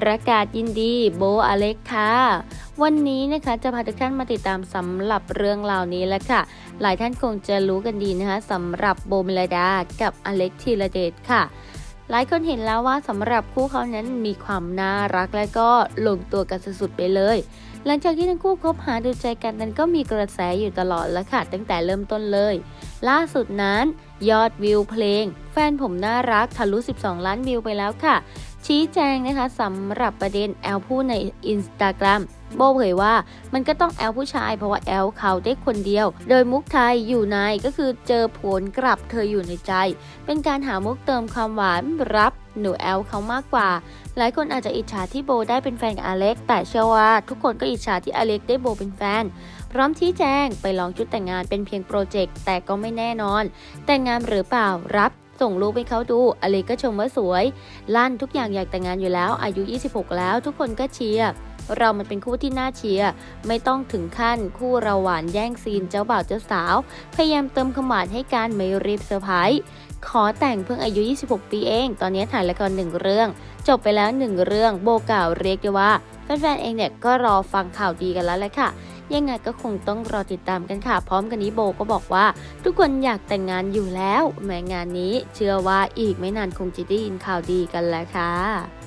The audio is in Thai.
ประกาศยินดีโบอเล็กค่ะ วันนี้นะคะจะพาทุกท่านมาติดตามสำหรับเรื่องราวนี้แล้วค่ะ หลายท่านคงจะรู้กันดีนะคะสำหรับโบเมลดากับอเล็กธีรเดชค่ะ หลายคนเห็นแล้วว่าสำหรับคู่เขานั้นมีความน่ารักและก็ลงตัวกันสุดๆไปเลย หลังจากที่ทั้งคู่คบหาดูใจกันนั้นก็มีกระแสอยู่ตลอดแล้วค่ะ ตั้งแต่เริ่มต้นเลย ล่าสุดนั้นยอดวิวเพลง แฟนผมน่ารักทะลุ 12 ล้านวิวไปแล้วค่ะ ชี้แจงนะคะสำหรับประเด็นแอลพูดในอินสตาแกรมโบเผยว่ามันก็ต้องแอลผู้ชายเพราะว่าแอลเขาได้คนเดียว โดยมุกไทยอยู่ในก็คือเจอผลกลับเธออยู่ในใจ เป็นการหามุกเติมความหวานรับหนูแอลเขามากกว่า หลายคนอาจจะอิจฉาที่โบได้เป็นแฟนกับอเล็ก แต่เชื่อว่าทุกคนก็อิจฉาที่อเล็กได้โบเป็นแฟน พร้อมชี้แจงไปลองชุดแต่งงานเป็นเพียงโปรเจกต์แต่ก็ไม่แน่นอน แต่งงานหรือเปล่ารับ ส่งรูปให้เขาดูอเล็กก็ชมว่าสวย ลั่นทุกอย่างอยากแต่งงานอยู่แล้ว อายุ 26 แล้ว ทุกคนก็เชียร์เรามันเป็นคู่ที่น่าเชียร์ไม่ต้องถึงขั้นคู่เราหวานแย่งซีนเจ้าบ่าวเจ้าสาว พยายามเติมขมวดให้การไม่รีบเซอร์ไพรส์ขอแต่งเพิ่งอายุ 26 ปีเอง ตอนนี้ถ่ายละครหนึ่งเรื่อง จบไปแล้วหนึ่งเรื่องโบกล่าวเรียกได้ว่า แฟนๆเองเนี่ยก็รอฟังข่าวดีกันแล้วแหละค่ะ ยังไงก็คงต้องรอติดตามกันค่ะ พร้อมกันนี้โบก็บอกว่า ทุกคนอยากแต่งงานอยู่แล้วแม้งานนี้เชื่อว่าอีกไม่นานคงจะได้ยินข่าวดีกันแล้วค่ะ